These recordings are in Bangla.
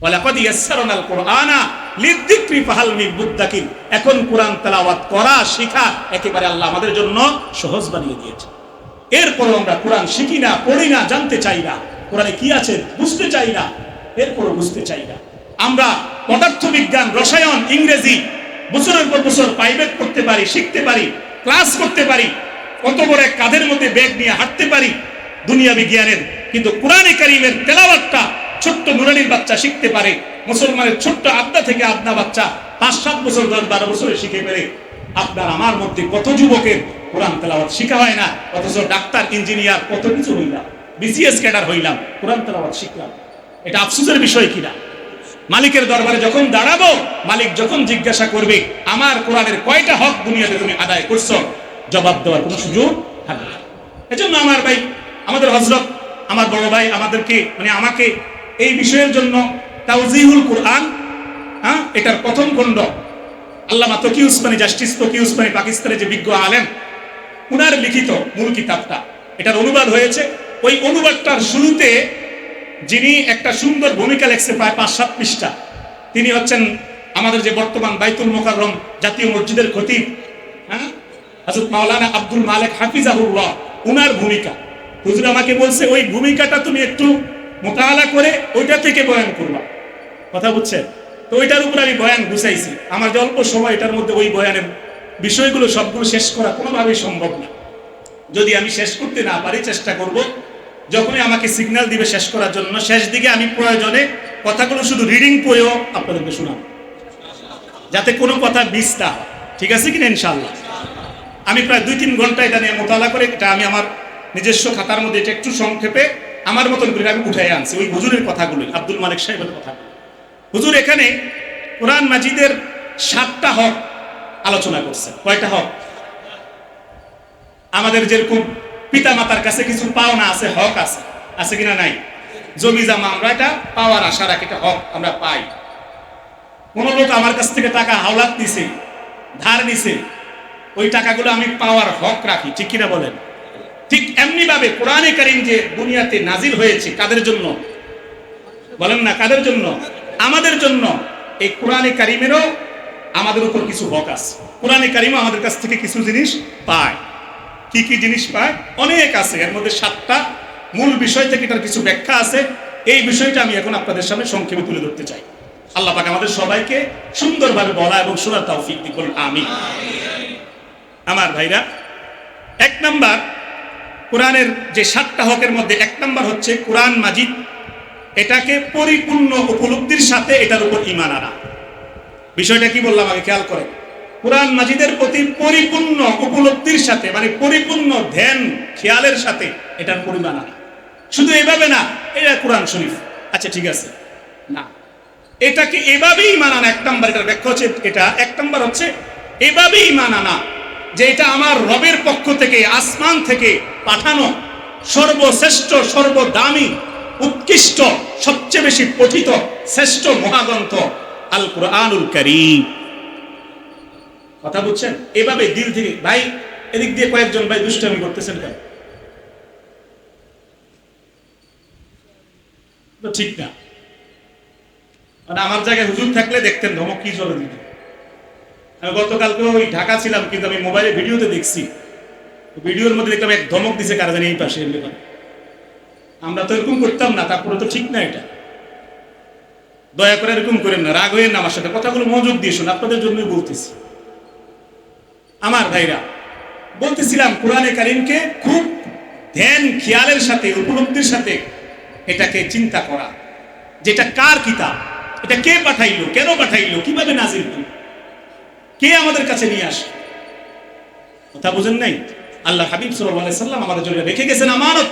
ওয়ালাকাদ ইয়াসসারনাল কুরআনা লিযিকরি ফাহাল মিন এখন কোরআন তেলাওয়াত করা, শেখা একেবারে আল্লাহ আমাদের জন্য সহজ বানিয়ে দিয়েছে। এরপর আমরা কোরআন শিখি না, পড়ি না, জানতে চাই না। কোরআনে কি আছে বুঝতে চাই না, এরপরও বুঝতে চাই না। আমরা পদার্থবিজ্ঞান, রসায়ন, ইংরেজি বছরের পর বছর প্রাইভেট করতে পারি, শিখতে পারি ক্লাস করতে পারি, কত বড় কাঁধের মধ্যে ব্যাগ নিয়ে হাঁটতে পারি দুনিয়া বিজ্ঞানের কিন্তু কোরআনে কারিমের তেলাওয়াতটা ছোট্ট নুরানির বাচ্চা শিখতে পারে। মুসলমানের ছোট্ট আবদা থেকে আবদা বাচ্চা পাঁচ, সাত বছর, দশ, বারো বছরে শিখে পেরে আপনার আমার মধ্যে কত যুবকের কোরআন তেলাওয়াত শিখা হয় না, অথচ ডাক্তার, ইঞ্জিনিয়ার, কত কিছু হইলাম। বিসিএস ক্যাডার হইলাম, কোরআন তেলাওয়াত শিখলাম। এটা আফসোসের বিষয় কিনা? মালিকের দরবারে যখন দাঁড়াবো, মালিক যখন জিজ্ঞাসা করবে, আমার কোরআনের কয়টা হক দুনিয়াতে তুমি আদায় করছ? জবাব দেওয়ার কোনো সুযোগ থাকবে এজন্য আমার ভাই, আমাদের হজরত, আমার বড় ভাই আমাদেরকে মানে আমাকে এই বিষয়ের জন্য তাওজিহুল কুরআন হ্যাঁ এটার প্রথম খণ্ড। আল্লামা তকি উসমানী জাস্টিস তকি উসমানী পাকিস্তানের যে বিজ্ঞ আলেম, উনার লিখিত মূল কিতাবটা, এটার অনুবাদ হয়েছে। ওই অনুবাদটার শুরুতে যিনি একটা সুন্দর ভূমিকা লেখছে প্রায় পাঁচ সাত পৃষ্ঠা, তিনি হচ্ছেন আমাদের যে বর্তমান বাইতুল মোকাররম জাতীয় মসজিদের খতিব হ্যাঁ হযরত মাওলানা আব্দুল মালিক হাফিজাহুল্লাহ, উনার ভূমিকা। হুজুর আমাকে বলছে, ওই ভূমিকাটা তুমি একটু মোতালা করে ওইটা থেকে বয়ান করবা। কথা বুঝছেন? তো ওইটার উপর আমি বয়ান গুছাইছি আমার যে অল্প সময়, এটার মধ্যে ওই বয়ানের বিষয়গুলো সবগুলো শেষ করা কোনোভাবেই সম্ভব না। যদি আমি শেষ করতে না পারি, চেষ্টা করব। যখনই আমাকে সিগন্যাল দিবে শেষ করার জন্য, শেষ দিকে আমি প্রয়োজনে কথাগুলো শুধু রিডিং করেও আপনাদেরকে শোনাব। যাতে কোনো কথা মিস না ঠিক আছে কিনা ইনশাল্লাহ আমি প্রায় দুই তিন ঘণ্টা এটা নিয়ে মোতালা করে, এটা আমি আমার নিজস্ব খাতার মধ্যে এটা একটু সংক্ষেপে আমার মতন করে আমি উঠাই আনছি। ওই হুজুরের কথাগুলো, আব্দুল মালিক সাহেবের কথা। হুজুর এখানে কোরআন মাজিদের সাতটা হক আলোচনা করছে। কয়টা হক? আমাদের যেরকম পিতা মাতার কাছে কিছু পাওনা আছে, হক আছে আছে কিনা নাই? জমি জামা আমরা এটা পাওয়ার আশা রাখি, এটা হক আমরা পাই। কোন লোক আমার কাছ থেকে টাকা হাওলাত নিছে ধার নিছে, ওই টাকাগুলো আমি পাওয়ার হক রাখি, ঠিক কিনা বলেন? ঠিক এমনি ভাবে কোরআনে কারিম যে দুনিয়াতে নাজিল হয়েছে, কাদের জন্য? বলেন না, কাদের জন্য? আমাদের জন্য। এই কোরআনে কারিমেরও আমাদের উপর কিছু হক আছে। কোরআনে কারিমও আমাদের কাছ থেকে কিছু জিনিস পায়। কি কি জিনিস পায়? অনেক আছে। এর মধ্যে সাতটা মূল বিষয় থেকে তার কিছু ব্যাখ্যা আছে। এই বিষয়টা আমি এখন আপনাদের সামনে সংক্ষেপে তুলে ধরতে চাই। আল্লাহ পাক আমাদের সবাইকে সুন্দরভাবে বলা এবং শোনার তৌফিক বলুন আমি আমার ভাইরা, এক নাম্বার কোরআনের যে সাতটা হকের মধ্যে এক নম্বর হচ্ছে কোরআন মাজিদ। এটাকে পরিপূর্ণ উপলব্ধির সাথে এটার উপর ইমান আনা। বিষয়টা কি বললাম আগে খেয়াল করে কোরআন মাজিদের প্রতি পরিপূর্ণ উপলব্ধির সাথে মানে পরিপূর্ণ ধ্যান, খেয়ালের সাথে এটার পরিমাণ আনা। শুধু এভাবে না এটা কোরআন শরীফ। আচ্ছা ঠিক আছে। না। এটাকে এভাবেই মানানা এক নম্বর এটার ব্যাখ্যা হচ্ছে এটা। এক নম্বর হচ্ছে এভাবেই মানানা যে এটা আমার রবের পক্ষ থেকে, আসমান থেকে পাঠানো সর্বশ্রেষ্ঠ, সর্বদামি, উৎকৃষ্ট, সবচেয়ে বেশি পঠিত, শ্রেষ্ঠ মহাগ্রন্থ আল কোরআনুল করিম। কথা বুঝছেন? এভাবে দিল থেকে ভাই, এদিক দিয়ে কয়েকজন ভাই দুষ্টামি করতেছেন কেন? ঠিক না। মানে আমার জায়গায় হুজুর থাকলে দেখতেন ধমক, কি চলে দিত গতকালকে ওই ঢাকা ছিলাম, কিন্তু আমি মোবাইলে ভিডিওতে দেখছি। ভিডিওর মধ্যে দেখলাম এক ধমক দিছে, কারা জানি এই পাশে আমরা তো এরকম করতাম না, তারপরে তো ঠিক না এটা। দয়া করে এরকম করেন না, রাগ হয়ে না আমার সাথে। কথাগুলো মনোযোগ দিয়ে শুনুন, আপনাদের জন্যই বলতেছি। আমার ভাইরা, বলতেছিলাম কোরআনে কারিমকে খুব ধ্যান, খেয়ালের সাথে, উপলব্ধির সাথে এটাকে চিন্তা করা। যেটা কার কিতাব? এটা কে পাঠাইলো? কেন পাঠাইলো? কীভাবে নাজিল হলো? কে আমাদের কাছে নিয়ে আসে? কথা বুঝেন নাই? আল্লাহ হাবিব সাল্লাম আমাদের জন্য রেখে গেছেন আমানত।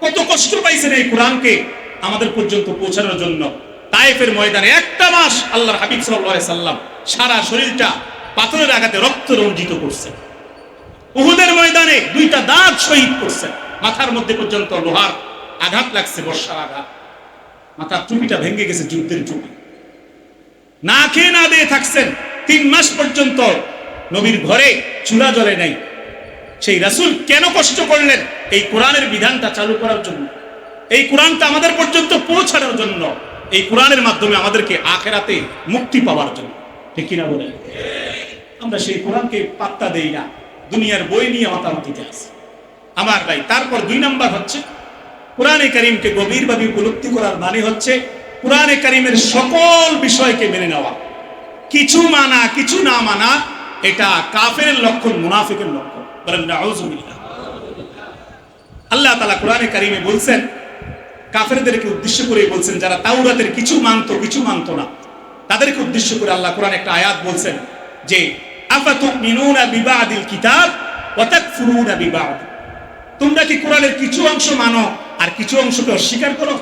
কত কষ্ট পাইছেন এই কোরআনকে আমাদের পর্যন্ত পৌঁছানোর জন্য। তায়েফের ময়দানে একটা মাস আল্লাহর হাবিব সাল্লাল্লাহু সাল্লাম সারা শরীরটা পাথরের আঘাতে রক্ত রঞ্জিত করছে। উহুদের ময়দানে দুইটা দাঁত শহীদ করছেন মাথার মধ্যে পর্যন্ত লোহার আঘাত লাগছে, বর্ষার আঘাত। মাথার টুপিটা ভেঙে গেছে যুদ্ধের টুপি। না খেয়ে না দিয়ে থাকছেন। তিন মাস পর্যন্ত নবীর ঘরে চুলা জ্বলে নাই। সেই রাসূল কেন কষ্ট করলেন? এই কোরআনের বিধানটা চালু করার জন্য। এই কোরআনটা আমাদের পর্যন্ত পৌঁছানোর জন্য। এই কোরআনের মাধ্যমে আমাদেরকে আখেরাতে মুক্তি পাওয়ার জন্য। ঠিক কিনা বলেন? আমরা সেই কোরআনকে পাত্তা দেই না। দুনিয়ার বই নিয়ে মাতামাতিতে আছে আমার ভাই, তারপর দুই নাম্বার হচ্ছে, কোরআনে কারিমকে গভীরভাবে উপলব্ধি করার মানে হচ্ছে, কোরআনে কারিমের সকল বিষয়কে মেনে নেওয়া। কিছু মানা, কিছু না মানা, এটা কাফের লক্ষণ, মুনাফিকের লক্ষণ। আল্লাহ তালা কোরআনে কারিমে বলছেন, কাফেরদেরকে উদ্দেশ্য করে বলছেন, যারা তাওরাতের কিছু মানতো কিছু মানতো না, তাদেরকে উদ্দেশ্য করে আল্লাহ কোরআন একটা আয়াত বলছেন যে তোমরা কি কোরআনের কিছু অংশ মানো আর কিছু অংশকে অস্বীকার করো?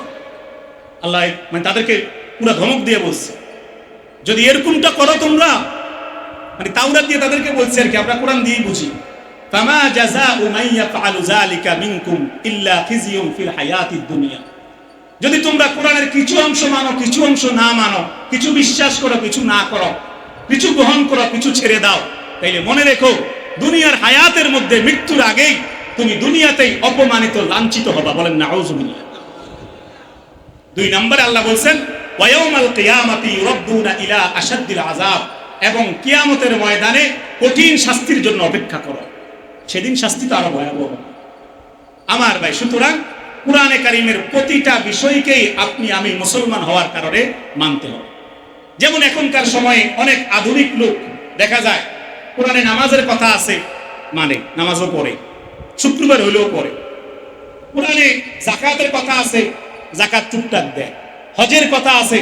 আল্লাহ মানে তাদেরকে পুরো ধমক দিয়ে বলছে। যদি এরকমটা করো তোমরা মানে তাওরাত দিয়ে তাদেরকে বলছে আর কি, আমরা কোরআন দিয়ে বুঝি। ফামা জাযাউ মান ইয়াফআলু যালিকা মিনকুম ইল্লা খিজিয়ুন ফিল হায়াতিদ দুনিয়া। যদি তোমরা কোরআনের কিছু অংশ মানো, কিছু অংশ না মানো, কিছু বিশ্বাস করো, কিছু না করো, কিছু গ্রহণ করো, কিছু ছেড়ে দাও, তাইলে মনে রেখো, দুনিয়ার হায়াতের মধ্যে মৃত্যুর আগেই তুমি দুনিয়াতেই অপমানিত, লাঞ্ছিত হবা, বলেন নাউজুবিল্লাহ দুই নম্বরে আল্লাহ বলছেন ওয়ায়াউমাল কিয়ামাতি ইউরাদ্দুনা ইলা আশাদ্দিল আযাব। এবং কিয়ামতের ময়দানে কঠিন শাস্তির জন্য অপেক্ষা করো। সেদিন শাস্তি তো আরও ভয়াবহ। আমার ভাই, সুতরাং কোরআনে কারিমের প্রতিটা বিষয়কেই আপনি আমি মুসলমান হওয়ার কারণে মানতে হবে। যেমন এখনকার সময়ে অনেক আধুনিক লোক, দেখা যায়, কোরআনে নামাজের কথা আছে মানে নামাজও পড়ে, শুক্রবার হইলেও পড়ে। কোরআনে জাকাতের কথা আছে, জাকাত টুকটাক দেয়। হজের কথা আছে,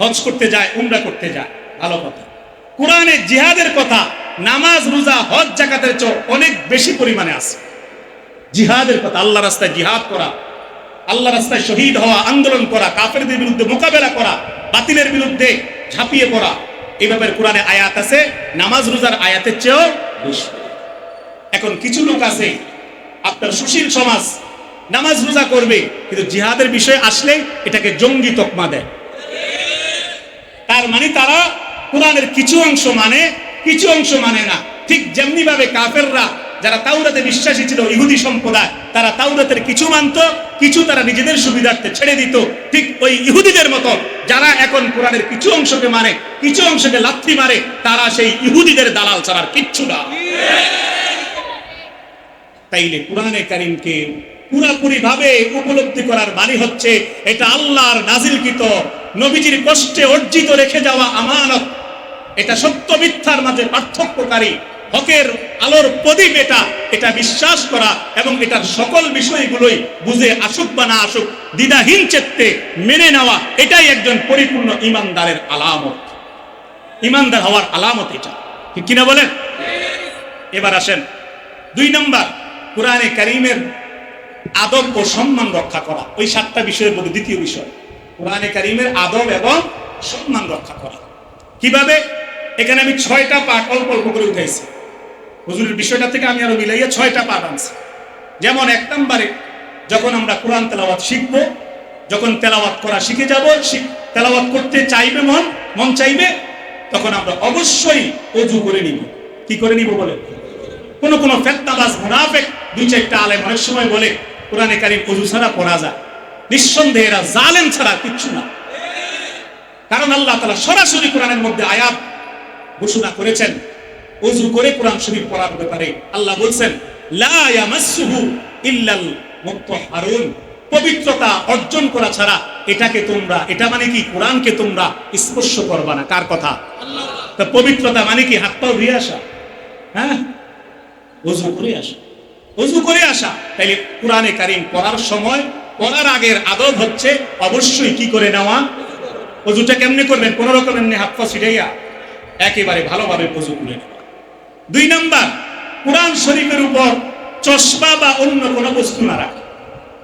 হজ করতে যায়, উমরা করতে যায়, ভালো কথা। কোরআনে জিহাদের কথা, নামাজ, রোজা, হজ জাকাতের চেয়ে অনেক বেশি পরিমাণে আছে। জিহাদের কথা আল্লাহ রাস্তায় জিহাদ করা আল্লাহ রাস্তায় শহীদ হওয়া, আন্দোলন করা, কাফেরদের বিরুদ্ধে মোকাবেলা করা, বাতিলের বিরুদ্ধে ঝাঁপিয়ে পড়া ব্যাপারে কোরআনে আয়াত আছে, নামাজ, রোজার আয়াতের চেয়েও বেশি। এখন কিছু লোক আছে, আপনার সুশীল সমাজ নামাজ রোজা করবে, কিন্তু জিহাদের বিষয় আসলে এটাকে জঙ্গি তকমা দেয়। তার মানে তারা কোরআনের কিছু অংশ মানে কিছু অংশ মানে না। ঠিক যেমনি ভাবে কাফেররা, যারা তাওরাতে বিশ্বাসী ছিল, ইহুদি সম্প্রদায়, তারা তাওরাতের কিছু মানত, কিছু তারা নিজেদের সুবিধার্থে ছেড়ে দিত। ঠিক ওই ইহুদিদের মতো যারা এখন কোরআনের কিছু অংশকে মানে কিছু অংশকে লাথি মারে, তারা সেই ইহুদিদের দালাল ছাড়ার কিচ্ছু না। তাইলে কোরআনে কারিমকে পুরাপুরি ভাবে উপলব্ধি করার মানে হচ্ছে, এটা আল্লাহর নাজিলকৃত নবীজির কষ্টে অর্জিত রেখে যাওয়া আমানত। এটা সত্য মিথ্যার মাঝে পার্থক্যকারী, হকের আলোর প্রদীপ এটা এটা বিশ্বাস করা এবং এটার সকল বিষয়গুলোই বুঝে আসুক বা না আসুক, দ্বিধাহীন চেত্তে মেনে নেওয়া, এটাই একজন পরিপূর্ণ ইমানদারের আলামত। ইমানদার হওয়ার আলামত এটা। ঠিক কিনা বলেন? এবার আসেন। দুই নম্বর, কোরআনে কারিমের আদব ও সম্মান রক্ষা করা। ওই সাতটা বিষয়ের মধ্যে দ্বিতীয় বিষয়। কোরআনে কারিমের আদব এবং সম্মান রক্ষা করা। কীভাবে? এখানে আমি ছয়টা পাঠ অল্প অল্প করে উঠাইছি। হুজুরের বিষয়টা থেকে আমি আরও মিলাইয়া ছয়টা পাঠ আনছি। যেমন এক নম্বরে, যখন আমরা কোরআন তেলাওয়াত শিখব, যখন তেলাওয়াত করা শিখে যাব তেলাওয়াত করতে চাইবে মন মন চাইবে, তখন আমরা অবশ্যই অজু করে নিব। কি করে নিব বলে কোন কোন ফেতনাবাজ মুনাফেক দুই চারটা আলেম অনেক সময় বলে, কোরআনে কারিম অজু ছাড়া পড়া যায়। নিঃসন্দেহে এরা জালেম ছাড়া কিচ্ছু না। কারণ আল্লাহ তালা সরাসরি কোরআনের মধ্যে আয়াত ঘোষণা করেছেন। অজু করে কোরআন শরীফ পড়ার ব্যাপারে আল্লাহ বলছেন পবিত্রতা অর্জন করা ছাড়া এটাকে তোমরা, এটা মানে কি? কোরআনকে তোমরা স্পর্শ করবা না। কার কথা? তা পবিত্রতা মানে কি? হাত পাও ধুয়ে আসা। হ্যাঁ? অজু করে আসা। অজু করে আসা। তাইলে কোরআনে কারিম পড়ার সময়, পড়ার আগের আদব হচ্ছে অবশ্যই কি করে নেওয়া? অজুটা কেমনে করবেন? কোন রকম এমনি হাত পা ছিটাইয়া একেবারে ভালোভাবে অজু করে নেওয়া। দুই নাম্বার, কোরআন শরীফের উপর চশমা বা অন্য কোনো বস্তু না রাখা।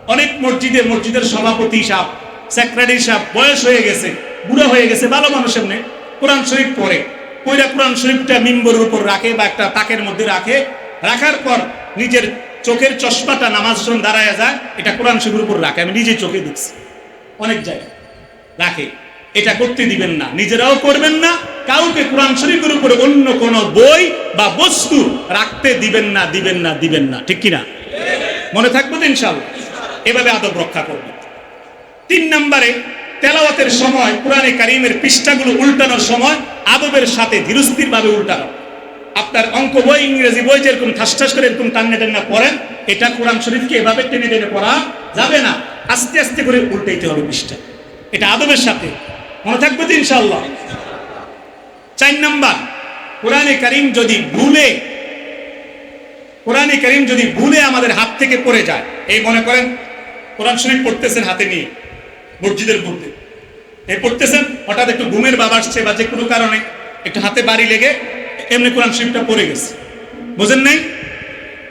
অনেক মসজিদে, মসজিদের সভাপতি সাহেব, সেক্রেটারি সাহেব বয়স হয়ে গেছে, বুড়ো হয়ে গেছে, ভালো মানুষ এমনি। কোরআন শরীফ পড়ে। কইরা কোরআন শরীফটা মিম্বরের উপর রাখে বা একটা তাকের মধ্যে রাখে রাখার পর নিজের চোখের চশমাটা নামাজ যখন দাঁড়ায় যায়, এটা কোরআন শরীফের উপর রাখে। আমি নিজে চোখে দেখছি। অনেক জায়গায় রাখে। এটা করতে দিবেন না। নিজেরাও করবেন না, কাউকে কোরআন শরীফের উপরে অন্য কোন বই বা বস্তু রাখতে দিবেন না দিবেন না দিবেন না। ঠিক কিনা? মনে থাকব তো ইনশাল্লাহ এভাবে আদব রক্ষা করবে তিন নম্বরে, তেলাওয়াতের সময়, কোরআনে কারিমের পৃষ্ঠাগুলো উল্টানোর সময় আদবের সাথে ধীরস্থির ভাবে উল্টানো। আপনার অঙ্ক বই, ইংরেজি বই যেরকম ঠাস ঠাস করে এরকম টান্নে টান্না পড়েন। এটা কোরআন শরীফকে এভাবে টেনে টেনে পড়া যাবে না। আস্তে আস্তে করে উল্টাইতে হবে পৃষ্ঠা। এটা আদবের সাথে। মনে থাকবে তো ইনশাল্লাহ চার নাম্বার, কোরআনে কারিম যদি ভুলে, কোরআনে কারিম যদি ভুলে আমাদের হাত থেকে পড়ে যায়, এই মনে করেন, কোরআন শরীফ পড়তেছেন হাতে নিয়ে, মসজিদের মধ্যে। এই পড়তেছেন, হঠাৎ একটু ঘুমের বাবা আসছে বা যে কোনো কারণে, একটু হাতে বাড়ি লেগে এমনি কোরআন শরীফটা পড়ে গেছে। বুঝেন নাই?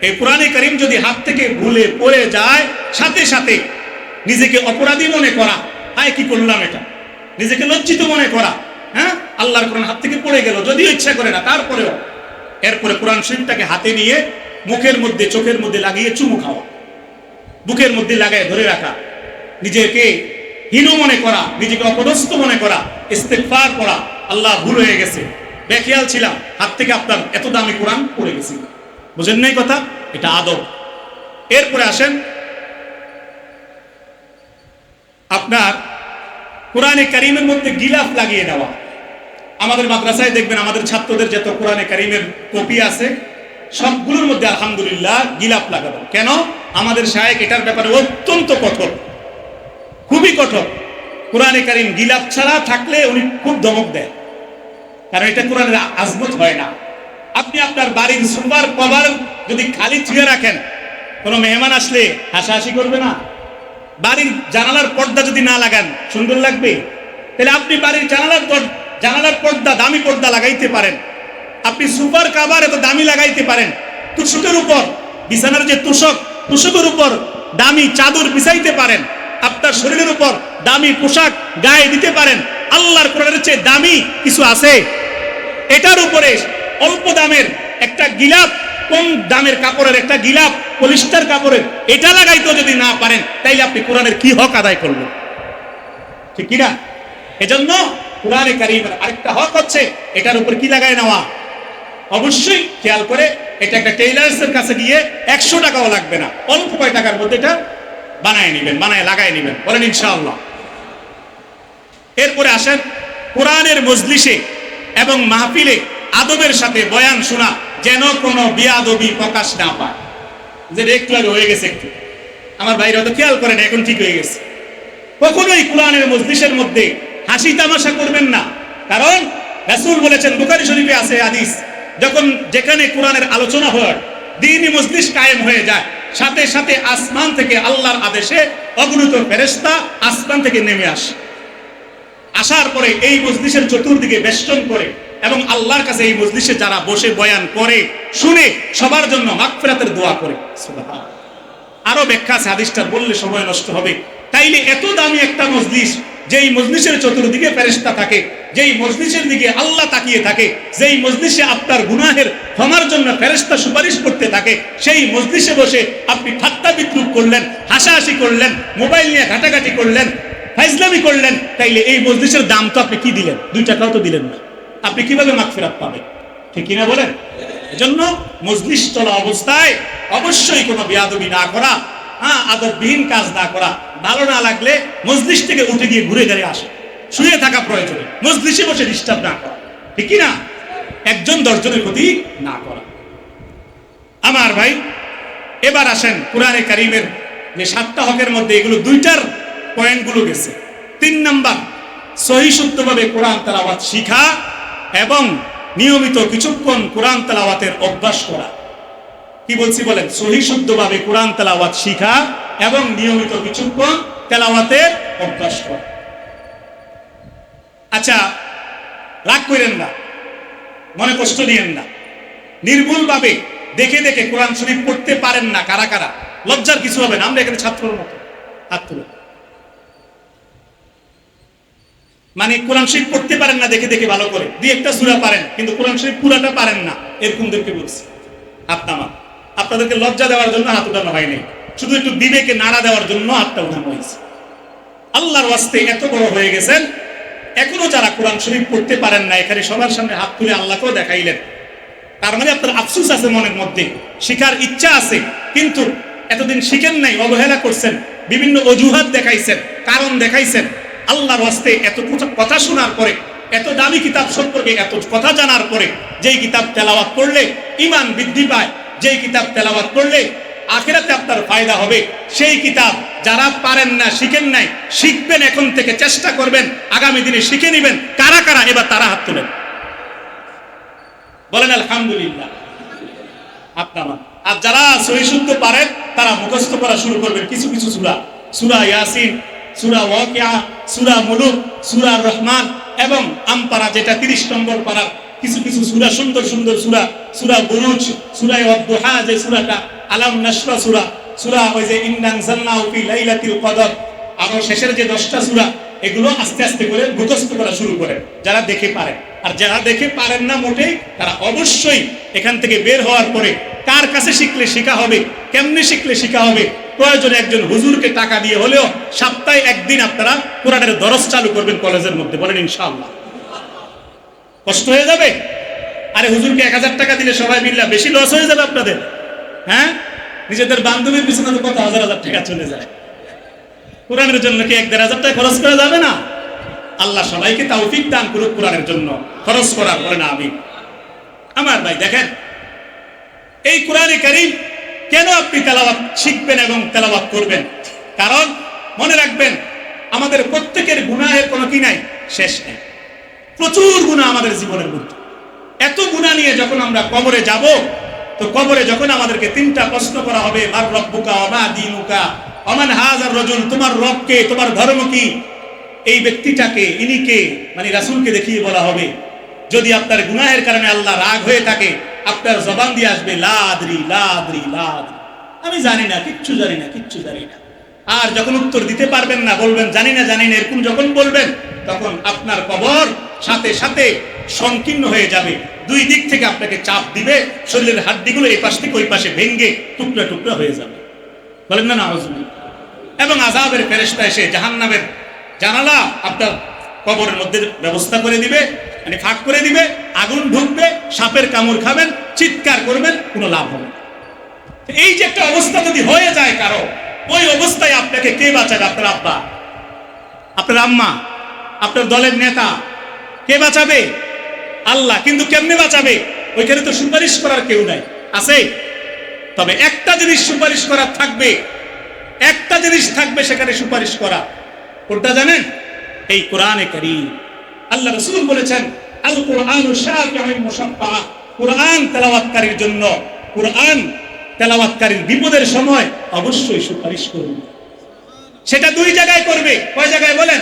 এই কোরআনে কারিম যদি হাত থেকে ভুলে পড়ে যায়, সাথে সাথে নিজেকে অপরাধী মনে করা, আয় কি করলাম এটা? নিজেকে লজ্জিত মনে করা হ্যাঁ? আল্লাহর কোরআন হাত থেকে পড়ে গেল, যদিও ইচ্ছা করে না, তারপরেও। এরপরে কোরআন শরীফটাকে হাতে নিয়ে মুখের মধ্যে, চোখের মধ্যে লাগিয়ে চুমু খাওয়া। বুকের মধ্যে লাগায় ধরে রাখা। নিজেকে হীন মনে করা, নিজেকে অপদস্থ মনে করা ইস্তেকফার করা আল্লাহ ভুল হয়ে গেছে। বেখিয়াল ছিলাম। হাত থেকে আপনার এত দামি কোরআন পড়ে গেছি। বুঝেন নাই কথা? এটা আদব। এরপরে আসেন। আপনার কোরআনে কারিমের মধ্যে গিলাফ লাগিয়ে দেওয়া। আমাদের মাদ্রাসায় দেখবেন আমাদের ছাত্রদের যত কোরআনে কারিমের কপি আছে, সবগুলোর মধ্যে আলহামদুলিল্লাহ গিলাফ লাগাবো। কেন? আমাদের শায়েক এটার ব্যাপারে অত্যন্ত কঠোর। খুবই কঠোর। কোরআনে কারিম গিলাফ ছাড়া থাকলে উনি খুব ধমক দেয়। কারণ এটা কোরআনের আজমত হয় না। আপনি আপনার বাড়ির সুপার কভার যদি খালি ছুঁয়ে রাখেন, কোনো মেহমান আসলে হাসাহাসি করবে না। বাড়ির জানালার পর্দা যদি না লাগান, সুন্দর লাগবে? তাহলে আপনি বাড়ির জানালার জানালার পর্দা, দামি পর্দা লাগাইতে পারেন। আপনি সুপার কাবার এত দামি লাগাইতে পারেন। তুষকের উপর, বিছানার যে তুষক, তুষকের উপর দামি চাদর বিছাইতে পারেন। আপনার শরীরের উপর দামি পোশাক গায়ে দিতে পারেন। আল্লাহর কোরআনের চেয়ে দামি কিছু আছে? এটার উপরে অল্প দামের একটা গিলাপ, কম দামের কাপড়ের একটা গিলাপ, পলিস্টার কাপড়ের, এটা লাগাইতেও যদি না পারেন, তাইলে আপনি কোরআনের কি হক আদায় করবেন? ঠিক কিনা? এজন্য কোরআনে কারিমের আরেকটা হক হচ্ছে, এটার উপর কি লাগায় নেওয়া? অবশ্যই খেয়াল করে, এটা একটা টেইলার্সের কাছে গিয়ে একশো টাকাও লাগবে না। অল্প কয় টাকার মধ্যে এটা বানায় নেবেন, বানায় লাগায় নেবেন। বলেন ইনশাআল্লাহ। এরপরে আসেন, কোরআনের মজলিসে এবং মাহফিলে আদবের সাথে বয়ান শোনা যেন কোনো বিয়াদবি প্রকাশ না পায়। যে একটু আগে হয়ে গেছে একটু। আমার ভাইরা তো খেয়াল করেন, এখন ঠিক হয়ে গেছে। কখনোই কোরআনের মজলিসের মধ্যে হাসি তামাশা করবেন না। কারণ রাসূল বলেছেন, বুখারী শরীফে আছে হাদিস, যখন যেখানে কোরআনের আলোচনা হয় দিনই মজলিস কায়েম হয়ে যায়, সাথে সাথে আসমান থেকে আল্লাহর আদেশে অগণিত ফেরেশতা আসমান থেকে নেমে আসে। আসার পরে এই মজলিসের চতুর্দিকে বেষ্টন করে এবং আল্লাহর কাছে এই মজলিসে যারা বসে বয়ান করে, শুনে সবার জন্য মাগফিরাতের দোয়া করে। আরও ব্যাখ্যা আছে হাদিসটার বললে সময় নষ্ট হবে। তাইলে এত দামি একটা মজলিস, যেই মজলিসের চতুর্দিকে ফেরেশতা থাকে, যেই মজলিসের দিকে আল্লাহ তাকিয়ে থাকে, যেই মজলিসে আপনার গুনাহের ক্ষমার জন্য ফেরেশতা সুপারিশ করতে থাকে, সেই মজলিসে বসে আপনি ঠাট্টা বিদ্রুপ করলেন, হাসাহাসি করলেন, মোবাইল নিয়ে ঘাটাঘাটি করলেন ফাইজলামি করলেন, তাইলে এই মজলিসের দাম তো আপনি কি দিলেন? দুই টাকাও তো দিলেন না। আপনি কীভাবে মাগফিরাত পাবেন? ঠিক কিনা বলেন? এজন্য মজলিস চলা অবস্থায় অবশ্যই কোনো বিয়াদবি না করা হ্যাঁ আদববিহীন কাজ না করা, ভালো না লাগলে মজলিস থেকে উঠে গিয়ে ঘুরে ঘুরে আসে। শুয়ে থাকা প্রয়োজন, মজলিসে বসে ডিস্টার্ব না করা। ঠিক কি না একজন দশজনের ক্ষতি না করা। আমার ভাই, এবার আসেন কোরআনে কারিমের যে সাতটা হকের মধ্যে এগুলো দুইটার পয়েন্টগুলো গেছে। তিন নাম্বার, সহি শুদ্ধভাবে কোরআন তেলাওয়াত শিখা এবং নিয়মিত কিছুক্ষণ কোরআন তেলাওয়াতের অভ্যাস করা। কি বলছি বলেন? সহি শুদ্ধভাবে কোরআন তেলাওয়াত শিখা এবং নিয়মিত কিছুক্ষণ তেলাওয়াতের অভ্যাস করা। আচ্ছা রাগ করেন না, মনে কষ্ট দিয়েন না। নির্ভুলভাবে দেখে দেখে কোরআন শরীফ পড়তে পারেন না কারা কারা? লজ্জার কিছু হবে না, আমরা এখানে ছাত্রের মতো। হাত তুলে। মানে কোরআন শরীফ পড়তে পারেন না, দেখে দেখে ভালো করে। দুই একটা সুরা পারেন, কিন্তু কোরআন শরীফ পুরাটা পারেন না। এরকমদেরকে বলছি আপনামা আপনাদেরকে লজ্জা দেওয়ার জন্য হাত উঠানো হয়নি শুধু একটু বিবেকে নাড়া দেওয়ার জন্য হাতটা উঠানো হয়েছে। আল্লাহর ওয়াস্তে এত বড় হয়ে গেছেন, এখনও যারা কোরআন শরীফ পড়তে পারেন না, এখানে সবার সামনে হাত তুলে আল্লাহকেও দেখাইলেন। তার মানে আপনার আফসুস আছে মনের মধ্যে, শিখার ইচ্ছা আছে, কিন্তু এতদিন শিখেন নাই, অবহেলা করছেন, বিভিন্ন অজুহাত দেখাইছেন, কারণ দেখাইছেন। আল্লাহর হস্তে এত কথা- শোনার পরে, এত দামি কিতাব সম্পর্কে এত কথা জানার পরে, যেই কিতাব তেলাওয়াত করলে ইমান বৃদ্ধি পায়, যেই কিতাব তেলাওয়াত করলে আখেরাতে আপনার ফায়দা হবে, সেই কিতাব যারা পারেন না, শিখেন নাই, শিখবেন এখন থেকে, চেষ্টা করবেন, আগামী দিনে শিখে নেবেন, কারা কারা? এবার তারা হাত তোলেন। বলেন, আলহামদুলিল্লাহ। আপনারা আর যারা সহি শুদ্ধ পারেন, তারা মুখস্থ করা শুরু করবেন, কিছু কিছু সুরা। সূরা ইয়াসিন সূরা ওয়াকিয়া, সুরা মুলুক, সুরা রহমান এবং আমপারা যেটা 30 নম্বর পারা কিছু কিছু সুরা, সুন্দর সুন্দর সুরা সুরা বুরুজ সুরায় ওয়াদুহা যে সুরাটা, আলাম নাসরা সুরা সুরা ওই যে ইন্নান ফি লাইলাতিল কদর। আরও শেষের যে 10টা সূরা এগুলো আস্তে আস্তে করে মুখস্থ করা শুরু করেন যারা দেখে পারে। আর যারা দেখে পারেন না মোটেই, তারা অবশ্যই এখান থেকে বের হওয়ার পরে কার কাছে শিখলে শেখা হবে, কেমনে শিখলে শেখা হবে, প্রয়োজনে একজন হুজুরকে টাকা দিয়ে হলেও সপ্তাহে একদিন আপনারা কোরআনের দরস চালু করবেন কলেজের মধ্যে, বলেন ইনশাআল্লাহ। কষ্ট হয়ে যাবে? আরে হুজুরকে এক হাজার টাকা দিলে সবাই মিললে বেশি লস হয়ে যাবে আপনাদের হ্যাঁ? নিজেদের বান্ধবীর পিছনে কত হাজার হাজার টাকা চলে যায়। কোরআনের জন্য কি এক দেড় হাজার খরচ করা যাবে না? আল্লাহ সবাইকে তৌফিক দান করুক কোরআনের জন্য। খরচ করার পরে না আমি আমার ভাই, দেখেন, এই কোরআনে কারিম কেন আপনি তেলাওয়াত শিখবেন এবং তেলাওয়াত করবেন? কারণ, মনে রাখবেন, আমাদের প্রত্যেকের গুনাহের কোনো কি নাই? শেষ নেই। প্রচুর গুণা আমাদের জীবনের মধ্যে। এত গুণা নিয়ে যখন আমরা কবরে যাব, তো কবরে যখন আমাদেরকে তিনটা প্রশ্ন করা হবে, মার রব্বুকা অমা দিনুকা? অমান হাজার রজুল তোমার রবকে, তোমার ধর্ম কি এই ব্যক্তিটাকে, ইনিকে মানে রাসূলকে দেখিয়ে বলা হবে। যদি আপনার গুনাহের কারণে আল্লাহ রাগ হয়ে থাকে, আপনার জবান দিয়ে আসবে, লাদরি লাদরি লাদরি। আমি জানি না, কিচ্ছু জানি না, কিচ্ছু জানি না। আর যখন উত্তর দিতে পারবেন না, বলবেন, জানি না জানি না। এরকম যখন বলবেন, তখন আপনার কবর সাথে সাথে সংকীর্ণ হয়ে যাবে। দুই দিক থেকে আপনাকে চাপ দিবে, শরীরের হাড্ডিগুলো এই পাশ থেকে ওই পাশে ভেঙ্গে টুকরা টুকরা হয়ে যাবে। বলেন না না এবং আজাবের ফেরেস্তা এসে জাহান্নামের জানালা আপনার কবরের মধ্যে ব্যবস্থা করে দিবে মানে ফাঁক করে দিবে, আগুন ঢুকবে সাপের কামড় খাবেন, চিৎকার করবেন, কোনো লাভ হবে এই যে একটা অবস্থা যদি হয়ে যায় কারও, ওই অবস্থায় আপনাকে কে বাঁচাবে? আপনার আব্বা, আপনার আম্মা, আপনার দলের নেতা, কে বাঁচাবে? আল্লাহ, কিন্তু কেমনে বাঁচাবে? ওইখানে তো সুপারিশ করার কেউ নাই। আছে? তবে একটা জিনিস সুপারিশ করার থাকবে। একটা জিনিস থাকবে সেখানে সুপারিশ করা। কোনটা জানেন? এই কোরআনে কারীম। আল্লাহ রাসূল বলেছেন আল কোরআন কোরআন তেলাওয়াতকারীর জন্য, কোরআন তেলাওয়াতকারীর বিপদের সময় অবশ্যই সুপারিশ করবে সেটা দুই জায়গায় করবে। কয় জায়গায় বলেন?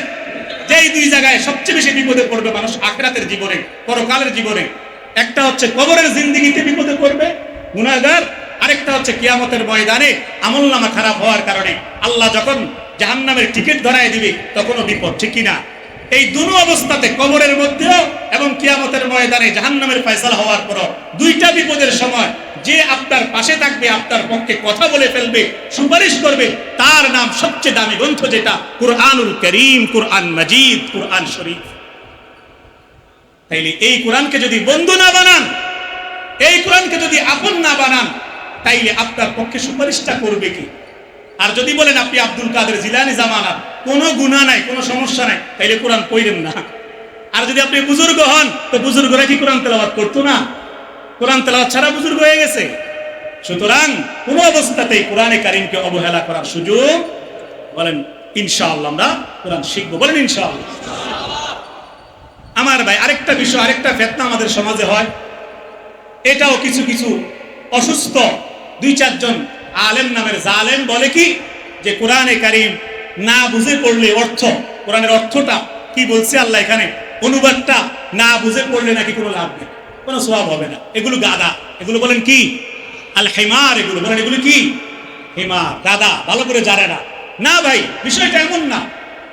যেই দুই জায়গায় সবচেয়ে বেশি বিপদে পড়বে মানুষ আখরাতের জীবনে, পরকালের জীবনে। একটা হচ্ছে কবরের জিন্দিগিতে বিপদে পড়বে, গুনাহগার আরেকটা হচ্ছে কিয়ামতের ময়দানে আমল নামা খারাপ হওয়ার কারণে আল্লাহ যখন জাহান্নামের টিকিট ধরায় দিবে, তখনও বিপদ, ঠিক কিনা? এই দুনো অবস্থাতে কবরের মধ্যেও এবং কিয়ামতের ময়দানে জাহান্নামের ফয়সালা হওয়ার পরও দুইটা বিপদের সময় যে আপনার পাশে থাকবে, আপনার পক্ষে কথা বলে ফেলবে, সুপারিশ করবে, তার নাম সবচেয়ে দামি গ্রন্থ যেটা, কুরআনুল করিম, কুরআন মজিদ, কুরআন শরীফ। তাইলে এই কোরআনকে যদি বন্ধু না বানান, এই কোরআনকে যদি আপন না বানান তাইলে আপনার পক্ষে সুপারিশটা করবে কি? আর যদি বলেন আপনি আব্দুল কাদের জিলানি জামানা কোনো গুণা নাই, কোনো সমস্যা নাই, তাইলে কোরআন পড়েন না। আর যদি আপনি বুজুর্গ হন, তো বুজুর্গরা কি কোরআন তেলাওয়াত করতো না? কোরআন তেলাওয়াত ছাড়া বুজুর্গ হয়ে গেছে। সুতরাং কোন অবস্থাতেই কোরআনে কারিমকে অবহেলা করার সুযোগ বলেন, ইনশাআল্লাহ আমরা কোরআন শিখব। বলেন, ইনশাআল্লাহ। আমার ভাই, আরেকটা বিষয়, আরেকটা ফেতনা আমাদের সমাজে হয়। এটাও কিছু কিছু অসুস্থ দুই চারজন আলেম নামের জালেম বলে কি? যে কোরআনে কারিম না বুঝে পড়লে অর্থ, কোরআনের অর্থটা কি বলছে আল্লাহ এখানে? অনুবাদটা না বুঝে পড়লে নাকি কোনো লাভ নেই, কোনো স্বভাব হবে না। এগুলো গাদা। এগুলো বলেন কি? আল হেমার এগুলো। বলেন এগুলো কি? হেমার। গাদা। ভালো করে জানে না। না ভাই, বিষয়টা এমন না।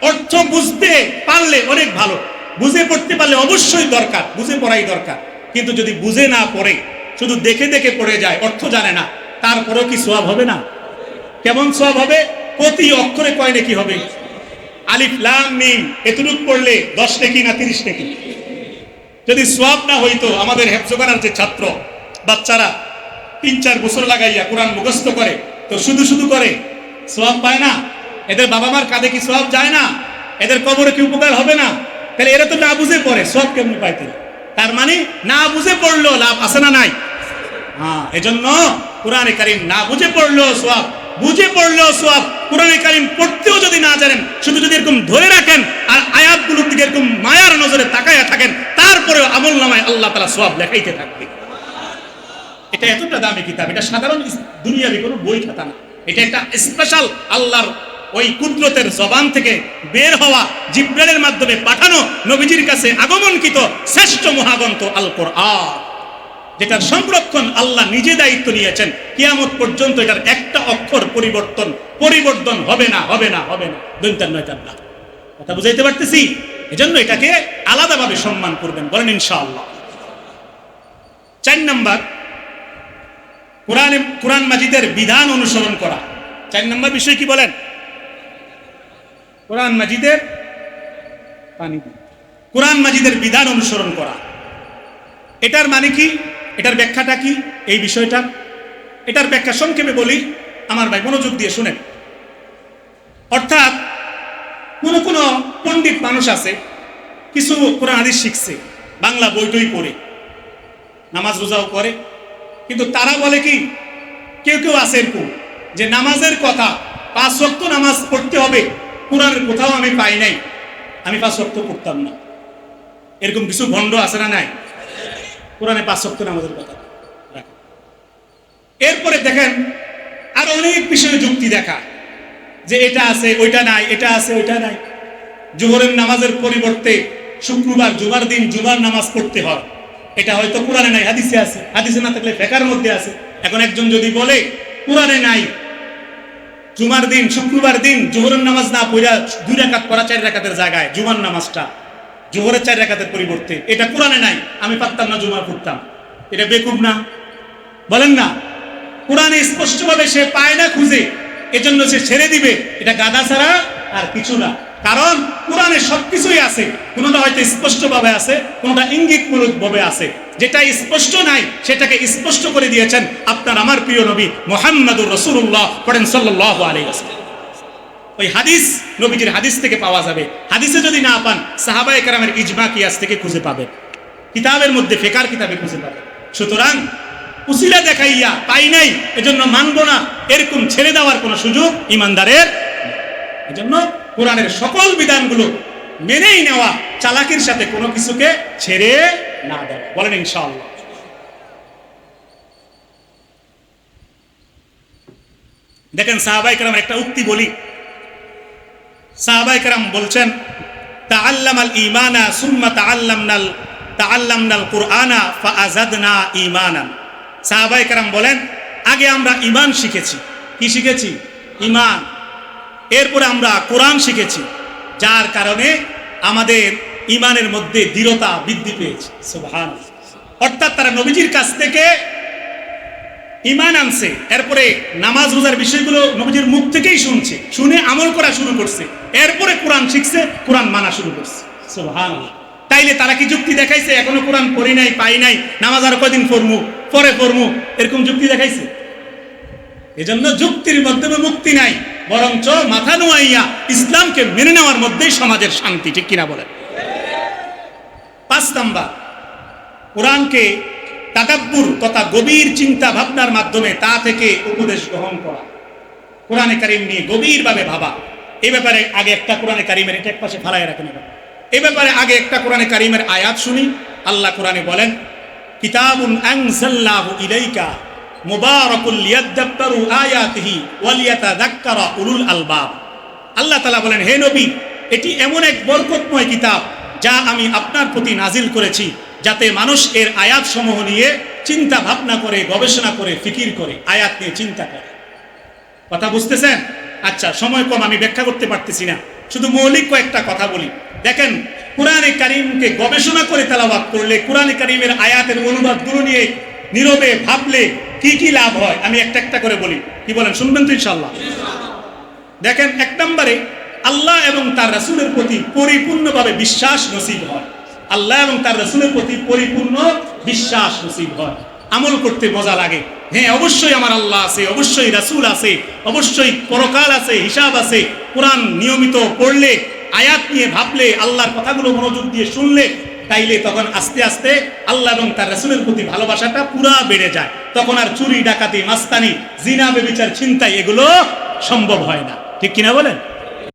অর্থ বুঝতে পারলে অনেক ভালো। বুঝে পড়তে পারলে অবশ্যই দরকার। বুঝে পড়াই দরকার। কিন্তু যদি বুঝে না পড়ে, শুধু দেখে দেখে পড়ে যায়, অর্থ জানে না। তারপরেও কি সোয়াব হবে না? কেমন সোয়াব হবে? প্রতি অক্ষরে কয় নাকি হবে? আলিফ, লাম, মিম, এতটুক পড়লে দশ নাকি না তিরিশ নাকি? যদি সোয়াব না হইতো আমাদের হেফজোগানার যে ছাত্র, বাচ্চারা তিন চার বছর লাগাইয়া কোরআন মুখস্থ করে, তো শুধু শুধু করে সোয়াব পায় না? এদের বাবা মার কাঁধে কি সোয়াব যায় না? এদের কবরে কি উপকার হবে না? তাহলে এরা তো না বুঝে পড়ে সব কেমনি পাইতে তার মানে না বুঝে পড়ল লাভ আছে না নাই? হ্যাঁ এজন্য কোরআনে কারিম না বুঝে পড়ল সব বুঝে পড়ল সব কোরআনে কারিম পড়তেও যদি না জানেন, শুধু যদি এরকম ধরে রাখেন আর আয়াতগুলোর দিকে এরকম মায়ার নজরে তাকায়া থাকেন, তারপরেও আমল নামায় আল্লাহ তালা সব লেখাইতে থাকবে। এটা এতটা দামি কিতাব, এটা সাধারণ দুনিয়াবি কোনো বই খাতা না। এটা একটা স্পেশাল আল্লাহর ওই কুদরতের জবান থেকে বের হওয়া, জিব্রাইলের মাধ্যমে পাঠানো নবীজির কাছে আগমনকৃত শ্রেষ্ঠ মহাগন্ত আল কোরআন যেটার সংরক্ষণ আল্লাহ নিজে দায়িত্ব নিয়েছেন, কিয়ামত পর্যন্ত এটার একটা অক্ষর পরিবর্তন পরিবর্তন হবে না হবে না হবে না। দৈন্তার নয়তার না। কথা বুঝাইতে পারতেছি? এজন্য এটাকে আলাদাভাবে সম্মান করবেন। বলেন ইনশাআল্লাহ। চার নাম্বার, কোরআনে, কোরআন মাজিদের বিধান অনুসরণ করা। চার নম্বর বিষয় কি বলেন? কোরআন মাজিদের কোরআন মাজিদের বিধান অনুসরণ করা। এটার মানে কি? এটার ব্যাখ্যাটা কি? এই বিষয়টা। এটার ব্যাখ্যা সংক্ষেপে বলি, আমার ভাই মনোযোগ দিয়ে শুনেন। অর্থাৎ, কোন কোন পণ্ডিত মানুষ আছে, কিছু কোরআন আদি শিখছে, বাংলা বইটই পড়ে, নামাজ রোজাও করে, কিন্তু তারা বলে কি, কেউ কেউ আছে এরকম, যে নামাজের কথা পাঁচ ওয়াক্ত নামাজ পড়তে হবে কোরআনের কোথাও আমি পাই নাই, আমি পাঁচ ওয়াক্ত পড়তাম না। এরকম কিছু ভণ্ড আছে না নাই? কোরআনে পাঁচ ওয়াক্ত নামাজের কথা। এরপরে দেখেন আরও অনেক বিষয়ে যুক্তি দেখা। যে এটা আছে, ওইটা নাই, এটা আছে, ওইটা নাই। জোহরের নামাজের পরিবর্তে শুক্রবার, জুমার দিন জুমার নামাজ পড়তে হয়। এটা হয়তো কোরআনে নাই, হাদিসে আছে। হাদিসে না থাকলে ফেকার মধ্যে আছে। এখন একজন যদি বলে, কোরআনে নাই, জুমার দিন, শুক্রবার দিন জোহরের নামাজ না পড়া দুই রাকাত পড়া, চার রাকাতের জায়গায় জুমার নামাজটা। জোহরের চার রাকাতের পরিবর্তে। এটা কোরআনে নাই, আমি পারতাম না জুমা পড়তাম। এটা বেকুব না। বলেন না। কোরআনে স্পষ্টভাবে সে পায় না খুঁজে, এজন্য সে ছেড়ে দিবে। এটা গাদা ছাড়া আর কিছু না। কারণ কোরআনে সবকিছুই আছে, কোনোটা হয়তো স্পষ্টভাবে আছে, কোনোটা ইঙ্গিতমূলক ভাবে আছে। যেটা স্পষ্ট নাই, সেটাকে স্পষ্ট করে দিয়েছেন আপনার আমার প্রিয় নবী মোহাম্মদুর রসুল্লাহ পড়েন সাল্লাহ আলী ওই হাদিস নবীজির হাদিস থেকে পাওয়া যাবে। হাদিসে যদি না পান, সাহাবায়ে কেরামের ইজমা কিয়াস থেকে খুঁজে পাবে। কিতাবের মধ্যে ফেকার কিতাবে খুঁজে পাবে। সুতরাং উসিলা দেখাইয়া পাই নাই, এজন্য মানবো না। এরকম ছেড়ে দেওয়ার কোনো সুযোগ ইমানদারের এজন্য কোরআনের সকল বিধানগুলো মেনেই নেওয়া, চালাকির সাথে কোনো কিছুকে ছেড়ে না দেওয়া। বলেন ইনশাআল্লাহ। দেখেন সাহাবাই কেরাম একটা উক্তি বলি। সাহাবাই কেরাম বলছেন তাআল্লাম আল ইমানা সুম্মা তাআল্লামনাল তাআল্লামনাল কুরআনা ফাআযাদনা ঈমানান। সাহাবাই কেরাম বলেন, আগে আমরা ঈমান শিখেছি। কি শিখেছি? ঈমান। এরপরে আমরা কোরআন শিখেছি, যার কারণে আমাদের ঈমানের মধ্যে দৃঢ়তা বৃদ্ধি পেয়েছে। অর্থাৎ তারা নবীজির কাছ থেকে ইমান আনছে। এরপরে নামাজ রোজার বিষয়গুলো নবীজির মুখ থেকেই শুনছে। শুনে আমল করা শুরু করছে। এরপরে কোরআন শিখছে কোরআন মানা শুরু করছে। তাইলে তারা কি যুক্তি দেখাইছে? এখনও কোরআন পড়ি নাই পাই নাই। নামাজ আর কয়দিন পড়মু? পরে পড়মু। এরকম যুক্তি দেখাইছে? এজন্য যুক্তির মাধ্যমে মুক্তি নাই। বরঞ্চ মাথা নোয়াইয়া ইসলামকে মেনে নেওয়ার মধ্যেই সমাজের শান্তি ঠিক কিনা বলেন? পাঁচ নাম্বার কোরআনকে তাদাব্বুর তথা গভীর চিন্তা ভাবনার মাধ্যমে তা থেকে উপদেশ গ্রহণ করা। কোরআনে কারিম নিয়ে গভীরভাবে ভাবা। এই ব্যাপারে আগে একটা কোরআনে কারিমের এটা এক পাশে ফালাই রাখেন। এই ব্যাপারে আগে একটা কোরআনে কারিমের আয়াত শুনি। আল্লাহ কোরআনে বলেন, কিতাবুন আনজাল্লাহু ইলাইকা মুবারাকুল লিয়াদাব্বারু আয়াতিহি ওয়া লিয়াতাযাক্কারা উলুল আলবাব। আল্লাহ তাআলা বলেন, হে নবী, এটি এমন এক বরকতময় কিতাব যা আমি আপনার প্রতি নাজিল করেছি। যাতে মানুষ এর আয়াত সমূহ নিয়ে চিন্তা ভাবনা করে, গবেষণা করে, ফিকির করে, আয়াত নিয়ে চিন্তা করে। কথা বুঝতেছেন? আচ্ছা সময় কম, আমি ব্যাখ্যা করতে পারতেছি না। শুধু মৌলিক কয়েকটা কথা বলি। দেখেন, কোরআনে কারিমকে গবেষণা করে তেলাবাদ করলে, কোরআনে কারিমের আয়াতের অনুবাদগুলো নিয়ে নীরবে ভাবলে কি কি লাভ হয়? আমি একটা একটা করে বলি। কি বলেন, শুনবেন তো ইনশাল্লাহ দেখেন, এক নম্বরে আল্লাহ এবং তার রাসুলের প্রতি পরিপূর্ণভাবে বিশ্বাস নসিব হয়। আল্লাহ এবং তার রাসূলের প্রতি পরিপূর্ণ বিশ্বাস নসিব হয়। আমল করতে মজা লাগে। হ্যাঁ অবশ্যই আমার আল্লাহ আছে, অবশ্যই রাসূল আছে, অবশ্যই পরকাল আছে, হিসাব আছে। কোরআন নিয়মিত পড়লে, আয়াত নিয়ে ভাবলে, আল্লাহর কথাগুলো মনোযোগ দিয়ে শুনলে, তাইলে তখন আস্তে আস্তে আল্লাহ এবং তার রাসূলের প্রতি ভালোবাসাটা পুরা বেড়ে যায়। তখন আর চুরি, ডাকাতি, মাস্তানি, জিনা, বেবিচার চিন্তাই এগুলো সম্ভব হয় না। ঠিক কিনা বলেন?